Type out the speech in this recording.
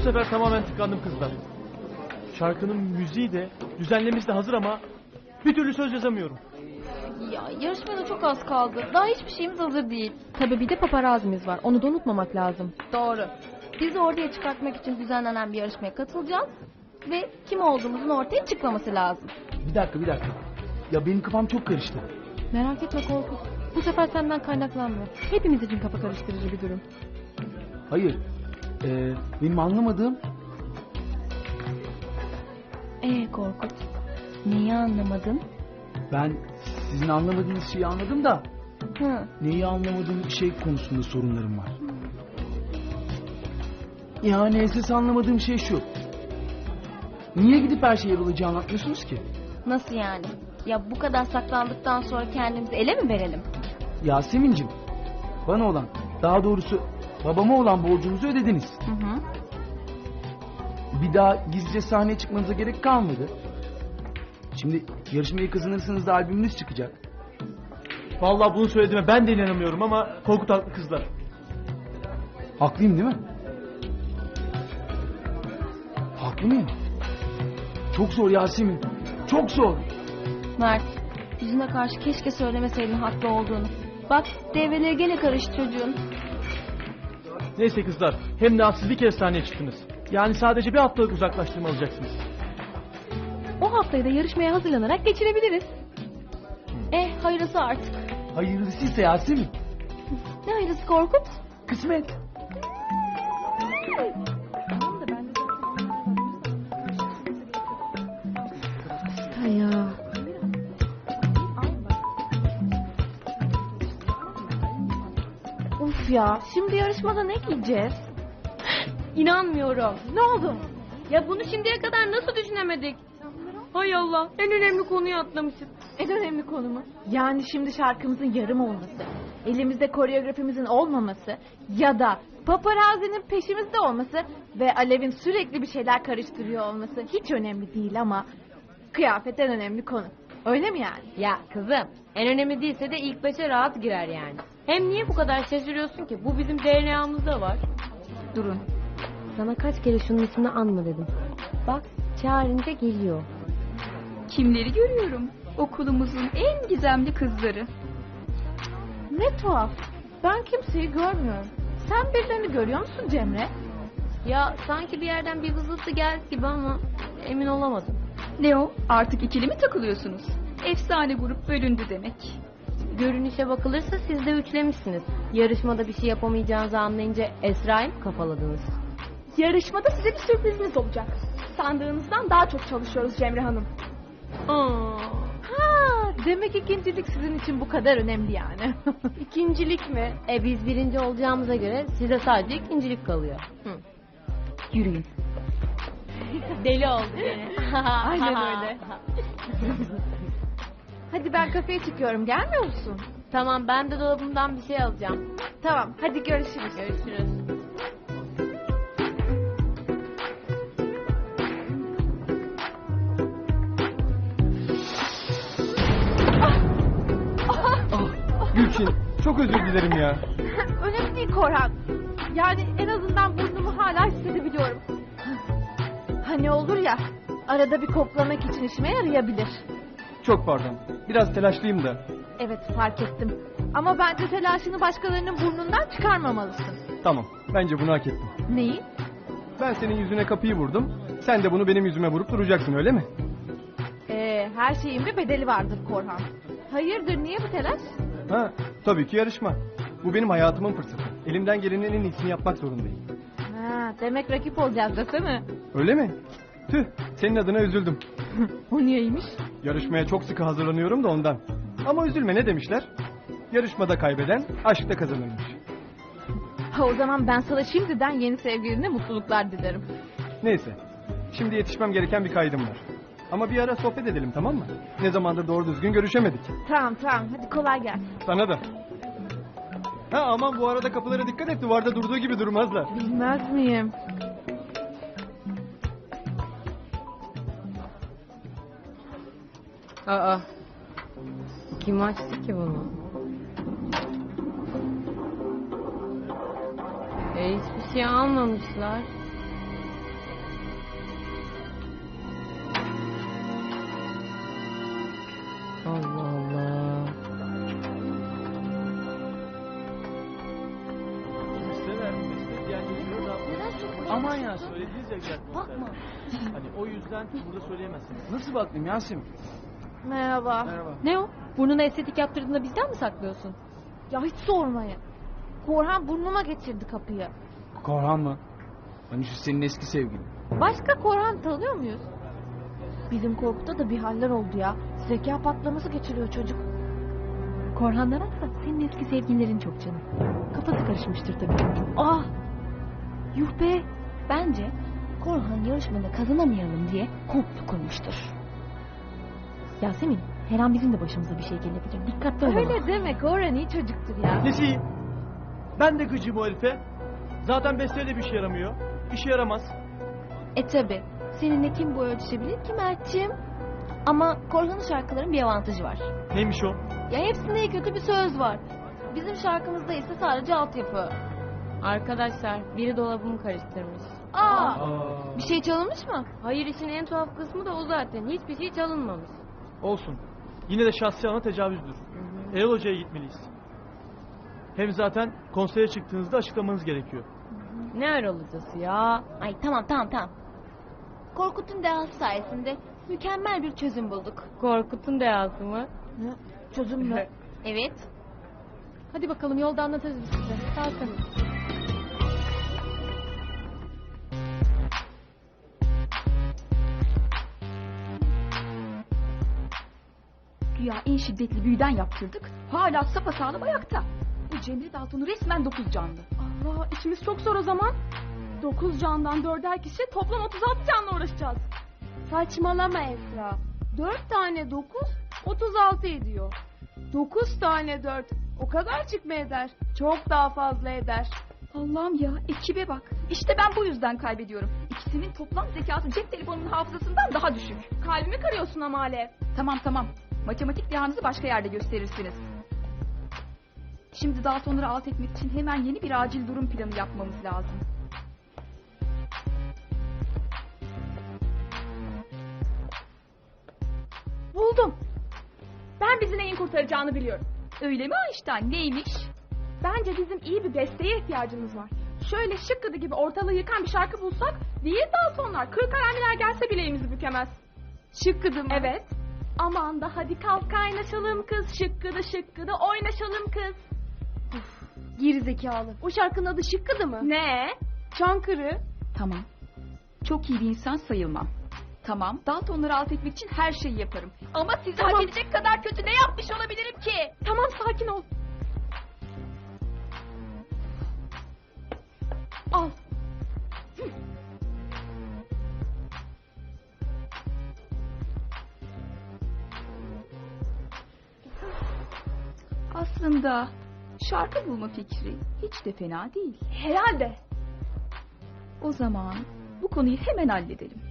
Bu sefer tamamen tıkandım kızlar. Şarkının müziği de düzenlemesi de hazır ama bir türlü söz yazamıyorum. Ya yarışmaya da çok az kaldı. Daha hiçbir şeyimiz hazır değil. Tabii bir de paparazimiz var. Onu da unutmamak lazım. Doğru. Bizi ortaya çıkartmak için düzenlenen bir yarışmaya katılacağız. Ve kim olduğumuzun ortaya çıkmaması lazım. Bir dakika bir dakika. Ya benim kafam çok karıştı. Merak etme Korkut. Bu sefer senden kaynaklanmıyor. Hepimiz için kafa karıştırıcı bir durum. Hayır. Ee, benim anlamadığım Ee Korkut. Neyi anlamadın? ben sizin anlamadığınız şeyi anladım da Hı. neyi anlamadığım şey konusunda sorunlarım var. Yani esas anlamadığım şey şu. Niye gidip her şeyi Erol'a anlatmıyorsunuz ki? Nasıl yani? Ya bu kadar saklandıktan sonra kendimizi ele mi verelim? Yasemin'cim bana olan daha doğrusu babama olan borcunuzu ödediniz. Hı hı. Bir daha gizlice sahneye çıkmanıza gerek kalmadı. Şimdi yarışmayı kazanırsanız da albümünüz çıkacak. Vallahi bunu söylediğime ben de inanamıyorum ama Korkut haklı kızlar. Haklıyım değil mi? Haklı mıyım? Çok zor Yasemin. Çok zor. Mert, yüzüne karşı keşke söylemeseydin haklı olduğunu. Bak devreleri gene karıştı çocuğun. Neyse kızlar hem de siz bir kez sahneye çıktınız. Yani sadece bir haftalık uzaklaştırma alacaksınız. O haftayı da yarışmaya hazırlanarak geçirebiliriz. Eh hayırlısı artık. Hayırlısıysa Yasemin. Ne hayırlısı Korkut? Kısmet. Uf ya şimdi yarışmada ne giyeceğiz? İnanmıyorum. Ne oldu? Ya bunu şimdiye kadar nasıl düşünemedik? Hay Allah en önemli konuyu atlamışız. En önemli konu mu? Yani şimdi şarkımızın yarım olması, elimizde koreografimizin olmaması ya da paparazinin peşimizde olması ve Alev'in sürekli bir şeyler karıştırıyor olması hiç önemli değil ama kıyafet en önemli konu. Öyle mi yani? Ya kızım en önemli değilse de ilk beşe rahat girer yani. Hem niye bu kadar şaşırıyorsun ki? Bu bizim DNA'mızda var. Durun. Sana kaç kere şunun ismini anma dedim. Bak çağırınca geliyor. Kimleri görüyorum? Okulumuzun en gizemli kızları. Ne tuhaf. Ben kimseyi görmüyorum. Sen birilerini görüyor musun Cemre? Ya sanki bir yerden bir vızıltı geldi gibi ama emin olamadım. Ne o? Artık ikili mi takılıyorsunuz? Efsane grup bölündü demek. Görünüşe bakılırsa siz de üçlemişsiniz. Yarışmada bir şey yapamayacağınızı anlayınca Esra'yı mı kafaladınız? Yarışmada size bir sürprizimiz olacak. Sandığınızdan daha çok çalışıyoruz Cemre Hanım. Aa, Ha, demek ikincilik sizin için bu kadar önemli yani. ikincilik mi? E biz birinci olacağımıza göre size sadece ikincilik kalıyor. Yürüyün. Deli oldu. Aynen öyle. Hadi ben kafeye çıkıyorum. Gelmiyor musun? Tamam ben de dolabımdan bir şey alacağım. Tamam. Hadi görüşürüz. Görüşürüz. Gülçin çok özür dilerim ya. Önemli değil Korhan. Yani en azından burnumu hala hissedebiliyorum. Hani olur ya. Arada bir koklamak için işime yarayabilir. Çok pardon. Biraz telaşlıyım da. Evet fark ettim. Ama bence telaşını başkalarının burnundan çıkarmamalısın. Tamam. Bence bunu hak ettim. Neyi? Ben senin yüzüne kapıyı vurdum. Sen de bunu benim yüzüme vurup duracaksın öyle mi? Ee, her şeyin bir bedeli vardır Korhan. Hayırdır niye bu telaş? Ha, tabii ki yarışma. Bu benim hayatımın fırsatı. Elimden gelenin en iyisini yapmak zorundayım. Ha, demek rakip olacağız desene. Öyle mi? Tüh, senin adına üzüldüm. O niyeymiş? Yarışmaya çok sıkı hazırlanıyorum da ondan. Ama üzülme ne demişler? Yarışmada kaybeden aşkta kazanırmış. Ha, o zaman ben sana şimdiden yeni sevgiline mutluluklar dilerim. Neyse. Şimdi yetişmem gereken bir kaydım var. Ama bir ara sohbet edelim tamam mı? Ne zamandır doğru düzgün görüşemedik. Tamam tamam hadi kolay gelsin. Sana da. Ha aman bu arada kapılara dikkat et duvarda durduğu gibi durmazlar. Bilmez miyim? Aa. Kim açtı ki bunu? E, hiçbir şey almamışlar. Allah Allah. Aman ya söylediğiniz ya gerçekten. Bakma. Hani o yüzden burada söyleyemezsiniz. Nasıl baktım Yasemin? Merhaba. Merhaba. Ne o? Burnuna estetik yaptırdığında bizden mi saklıyorsun? Ya hiç sormayın. Korhan burnuma getirdi kapıyı. Korhan mı? Hani şu senin eski sevgilin. Başka Korhan tanıyor muyuz? Bizim Korkut'ta da bir haller oldu ya. Zeka patlaması geçiriyor çocuk. Korhan'dan atsa senin eski sevgililerin çok canım. Kafası karışmıştır tabii. Ah! Yuh be! Bence Korhan yarışmada kazanamayalım diye komplo kurmuştur. Yasemin, her an bizim de başımıza bir şey gelebilir. Dikkatli olalım. Öyle deme Korhan iyi çocuktur ya. Nesi iyi? Ben de gıcığım o herife. Zaten besteyle bir şey yaramıyor. İşe yaramaz. E tabi. Seninle kim boy ölçüşebilir ki Mert'ciğim? Ama Korhan'ın şarkıların bir avantajı var. Neymiş o? Ya hepsinde iyi kötü bir söz var. Bizim şarkımızda ise sadece altyapı. Arkadaşlar biri dolabımı karıştırmış. Aa, bir şey çalınmış mı? Hayır işin en tuhaf kısmı da o zaten. Hiçbir şey çalınmamış. Olsun. Yine de şahsi alana tecavüzdür. Erol Hoca'ya gitmeliyiz. Hem zaten konsere çıktığınızda açıklamanız gerekiyor. Ne Erol hocası ya? Ay tamam tamam tamam. Korkut'un dehası sayesinde mükemmel bir çözüm bulduk. Korkut'un deyası mı? Çözüm mü? Evet. Hadi bakalım yolda anlatırız biz size. Sağ olun. Güya en şiddetli büyüden yaptırdık. Hala sapasağlam ayakta. Bu Cemre Dalton'u resmen dokuz canlı. Allah işimiz çok zor o zaman. 9 candan dörder kişi toplam 36 canla uğraşacağız. Saçmalama Esra. 4 tane 9 36 ediyor. 9 tane 4 o kadarcık mı eder? Çok daha fazla eder. Allah'ım ya ekibe bak. İşte ben bu yüzden kaybediyorum. İkisinin toplam zekası cep telefonunun hafızasından daha düşük. Kalbimi kırıyorsun ama Alev. Tamam tamam. Matematik dehanızı başka yerde gösterirsiniz. Şimdi Dalton'ları alt etmek için hemen yeni bir acil durum planı yapmamız lazım. Buldum. Ben bizi neyin kurtaracağını biliyorum. Öyle mi Einstein? Neymiş? Bence bizim iyi bir besteye ihtiyacımız var. Şöyle şıkkıdı gibi ortalığı yıkan bir şarkı bulsak değil daha sonlar. Kır karamiler gelse bileğimizi bükemez. Şıkkıdı mı? Evet. Aman da hadi kalk kaynaşalım kız. Şıkkıdı şıkkıdı oynaşalım kız. Geri zekalı. O şarkının adı şıkkıdı mı? Ne? Çankırı. Tamam. Çok iyi bir insan sayılmam. Tamam, Daltonları alt etmek için her şeyi yaparım. Ama sizi Tamam. hak edecek kadar kötü ne yapmış olabilirim ki? Tamam sakin ol. Al. Aslında şarkı bulma fikri hiç de fena değil. Herhalde. O zaman bu konuyu hemen halledelim.